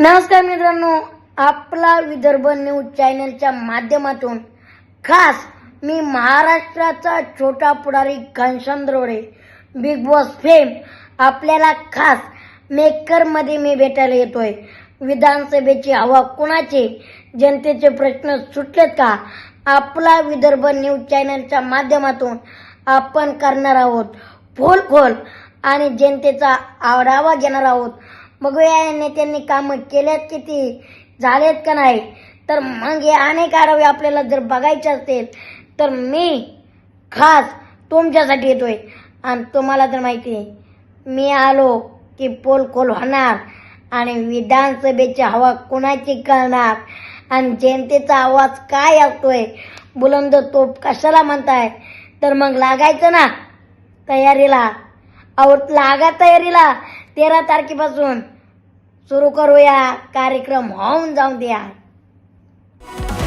नमस्कार मित्रांनो आपला विदर्भ न्यूज चॅनलच्या माध्यमातून खास मी महाराष्ट्राचा छोटा पुढारी Ghanshyam Darode Bigg Boss fame आपल्याला खास मेकरमध्ये मी भेटायला येतोय. विधानसभेची हवा कुणाची? जनतेचे प्रश्न सुटलेत का? आपला विदर्भ न्यूज चॅनलच्या माध्यमातून आपण करणार आहोत फोल खोल आणि जनतेचा आढावा घेणार आहोत. बघूया या नेत्यांनी कामं केल्यात किती झालेत का नाही? तर मग हे अनेक आढावे आपल्याला जर बघायचे असतील तर मी खास तुमच्यासाठी येतोय. आणि तुम्हाला तर माहिती आहे मी आलो की पोल खोल होणार आणि विधानसभेची हवा कुणाची कळणार आणि जनतेचा आवाज काय असतोय? बुलंद तोप कशाला म्हणताय? तर मग लागायचं ना तयारीला. अहो लागा तयारीला. तेरा तारखेपासून सुरू करूया कार्यक्रम. होऊन जाऊन द्या.